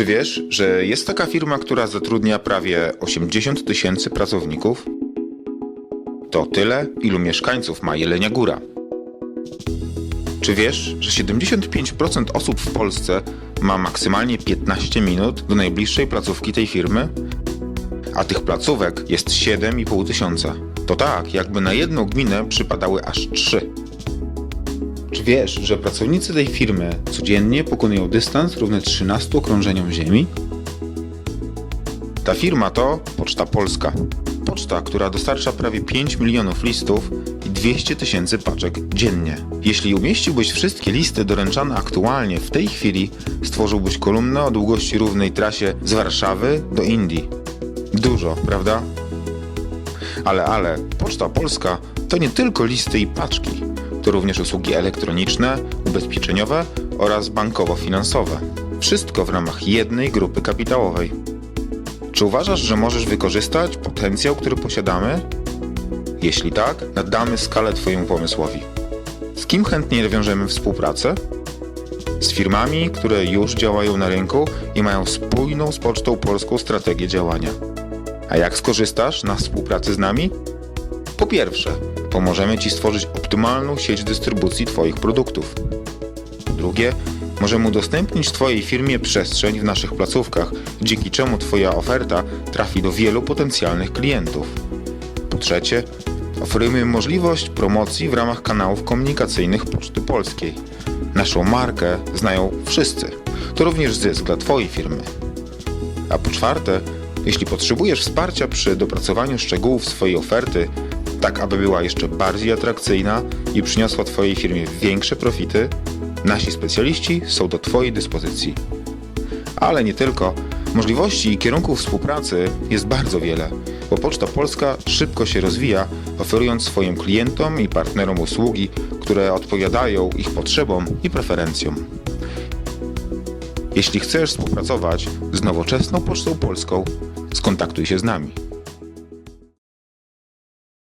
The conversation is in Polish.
Czy wiesz, że jest taka firma, która zatrudnia prawie 80 tysięcy pracowników? To tyle, ilu mieszkańców ma Jelenia Góra. Czy wiesz, że 75% osób w Polsce ma maksymalnie 15 minut do najbliższej placówki tej firmy? A tych placówek jest 7,5 tysiąca. To tak, jakby na jedną gminę przypadały aż 3. Lecz wiesz, że pracownicy tej firmy codziennie pokonują dystans równy 13 okrążeniom Ziemi? Ta firma to Poczta Polska. Poczta, która dostarcza prawie 5 milionów listów i 200 tysięcy paczek dziennie. Jeśli umieściłbyś wszystkie listy doręczane aktualnie w tej chwili, stworzyłbyś kolumnę o długości równej trasie z Warszawy do Indii. Dużo, prawda? Ale, ale, Poczta Polska to nie tylko listy i paczki. To również usługi elektroniczne, ubezpieczeniowe oraz bankowo-finansowe. Wszystko w ramach jednej grupy kapitałowej. Czy uważasz, że możesz wykorzystać potencjał, który posiadamy? Jeśli tak, nadamy skalę Twojemu pomysłowi. Z kim chętnie nawiążemy współpracę? Z firmami, które już działają na rynku i mają spójną z Pocztą Polską strategię działania. A jak skorzystasz na współpracy z nami? Po pierwsze, pomożemy Ci stworzyć optymalną sieć dystrybucji Twoich produktów. Drugie, możemy udostępnić Twojej firmie przestrzeń w naszych placówkach, dzięki czemu Twoja oferta trafi do wielu potencjalnych klientów. Po trzecie, oferujemy możliwość promocji w ramach kanałów komunikacyjnych Poczty Polskiej. Naszą markę znają wszyscy. To również zysk dla Twojej firmy. A po czwarte, jeśli potrzebujesz wsparcia przy dopracowaniu szczegółów swojej oferty, tak aby była jeszcze bardziej atrakcyjna i przyniosła Twojej firmie większe profity, nasi specjaliści są do Twojej dyspozycji. Ale nie tylko. Możliwości i kierunków współpracy jest bardzo wiele, bo Poczta Polska szybko się rozwija, oferując swoim klientom i partnerom usługi, które odpowiadają ich potrzebom i preferencjom. Jeśli chcesz współpracować z nowoczesną Pocztą Polską, skontaktuj się z nami.